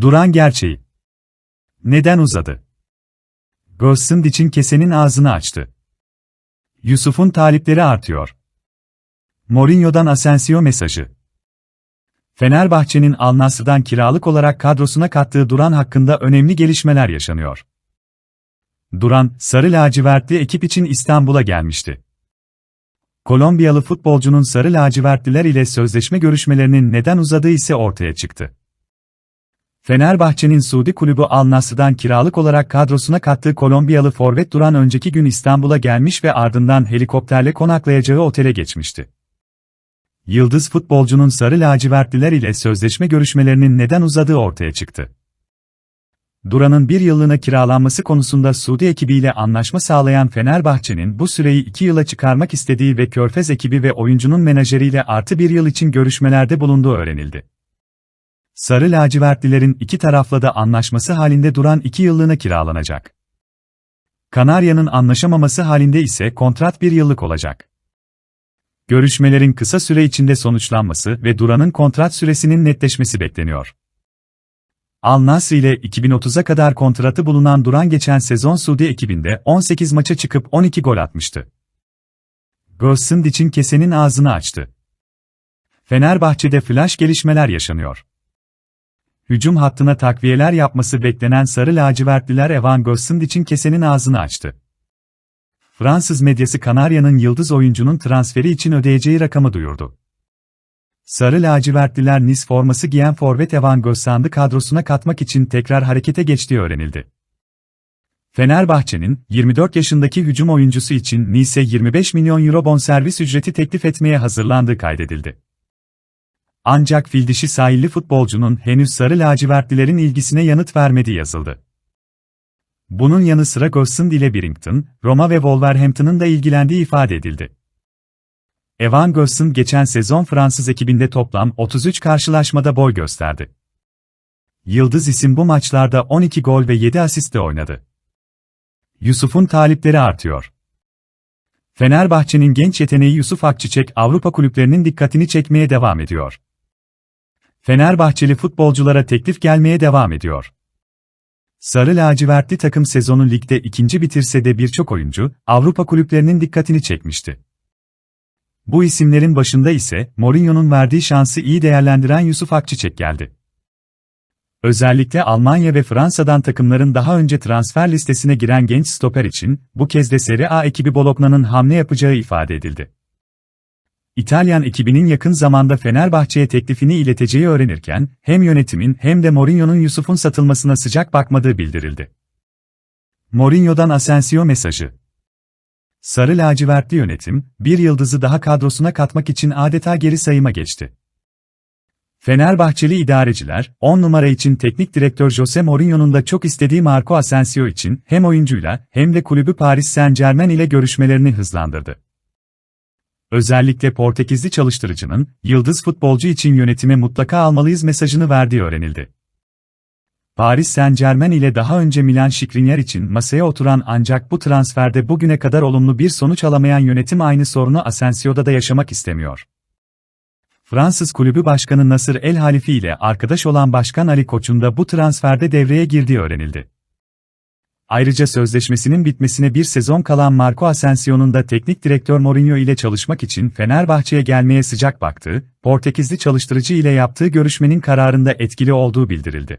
Duran gerçeği. Neden uzadı? Göğsün için kesenin ağzını açtı. Yusuf'un talipleri artıyor. Mourinho'dan Asensio mesajı. Fenerbahçe'nin Al kiralık olarak kadrosuna kattığı Duran hakkında önemli gelişmeler yaşanıyor. Duran, sarı lacivertli ekip için İstanbul'a gelmişti. Kolombiyalı futbolcunun sarı lacivertliler ile sözleşme görüşmelerinin neden uzadığı ise ortaya çıktı. Fenerbahçe'nin Suudi kulübü Al Nassr'dan kiralık olarak kadrosuna kattığı Kolombiyalı forvet Duran önceki gün İstanbul'a gelmiş ve ardından helikopterle konaklayacağı otele geçmişti. Yıldız futbolcunun sarı lacivertliler ile sözleşme görüşmelerinin neden uzadığı ortaya çıktı. Duran'ın bir yıllığına kiralanması konusunda Suudi ekibiyle anlaşma sağlayan Fenerbahçe'nin bu süreyi iki yıla çıkarmak istediği ve Körfez ekibi ve oyuncunun menajeriyle artı bir yıl için görüşmelerde bulunduğu öğrenildi. Sarı lacivertlilerin iki tarafla da anlaşması halinde Duran iki yıllığına kiralanacak. Kanarya'nın anlaşamaması halinde ise kontrat bir yıllık olacak. Görüşmelerin kısa süre içinde sonuçlanması ve Duran'ın kontrat süresinin netleşmesi bekleniyor. Al Nassr ile 2030'a kadar kontratı bulunan Duran geçen sezon Suudi ekibinde 18 maça çıkıp 12 gol atmıştı. Göğsün için kesenin ağzını açtı. Fenerbahçe'de flash gelişmeler yaşanıyor. Hücum hattına takviyeler yapması beklenen sarı lacivertliler Evan Göğsün için kesenin ağzını açtı. Fransız medyası Kanarya'nın yıldız oyuncunun transferi için ödeyeceği rakamı duyurdu. Sarı lacivertliler Nice forması giyen forvet Evan Gossan'dı kadrosuna katmak için tekrar harekete geçtiği öğrenildi. Fenerbahçe'nin 24 yaşındaki hücum oyuncusu için Nice'e 25 milyon euro bonservis ücreti teklif etmeye hazırlandığı kaydedildi. Ancak fildişi sahilli futbolcunun henüz sarı lacivertlilerin ilgisine yanıt vermediği yazıldı. Bunun yanı sıra Gosson ile Birrington, Roma ve Wolverhampton'ın da ilgilendiği ifade edildi. Evan Gosson geçen sezon Fransız ekibinde toplam 33 karşılaşmada boy gösterdi. Yıldız isim bu maçlarda 12 gol ve 7 asistle oynadı. Yusuf'un talipleri artıyor. Fenerbahçe'nin genç yeteneği Yusuf Akçiçek Avrupa kulüplerinin dikkatini çekmeye devam ediyor. Fenerbahçeli futbolculara teklif gelmeye devam ediyor. Sarı lacivertli takım sezonu ligde ikinci bitirse de birçok oyuncu, Avrupa kulüplerinin dikkatini çekmişti. Bu isimlerin başında ise, Mourinho'nun verdiği şansı iyi değerlendiren Yusuf Akçiçek geldi. Özellikle Almanya ve Fransa'dan takımların daha önce transfer listesine giren genç stoper için, bu kez de Serie A ekibi Bologna'nın hamle yapacağı ifade edildi. İtalyan ekibinin yakın zamanda Fenerbahçe'ye teklifini ileteceği öğrenirken, hem yönetimin hem de Mourinho'nun Yusuf'un satılmasına sıcak bakmadığı bildirildi. Mourinho'dan Asensio mesajı. Sarı lacivertli yönetim, bir yıldızı daha kadrosuna katmak için adeta geri sayıma geçti. Fenerbahçeli idareciler, 10 numara için teknik direktör Jose Mourinho'nun da çok istediği Marco Asensio için hem oyuncuyla hem de kulübü Paris Saint-Germain ile görüşmelerini hızlandırdı. Özellikle Portekizli çalıştırıcının, yıldız futbolcu için yönetime mutlaka almalıyız mesajını verdiği öğrenildi. Paris Saint-Germain ile daha önce Milan Skriniar için masaya oturan ancak bu transferde bugüne kadar olumlu bir sonuç alamayan yönetim aynı sorunu Asensio'da da yaşamak istemiyor. Fransız kulübü başkanı Nasır El Halifi ile arkadaş olan Başkan Ali Koç'un da bu transferde devreye girdiği öğrenildi. Ayrıca sözleşmesinin bitmesine bir sezon kalan Marco Asensio'nun da teknik direktör Mourinho ile çalışmak için Fenerbahçe'ye gelmeye sıcak baktığı, Portekizli çalıştırıcı ile yaptığı görüşmenin kararında etkili olduğu bildirildi.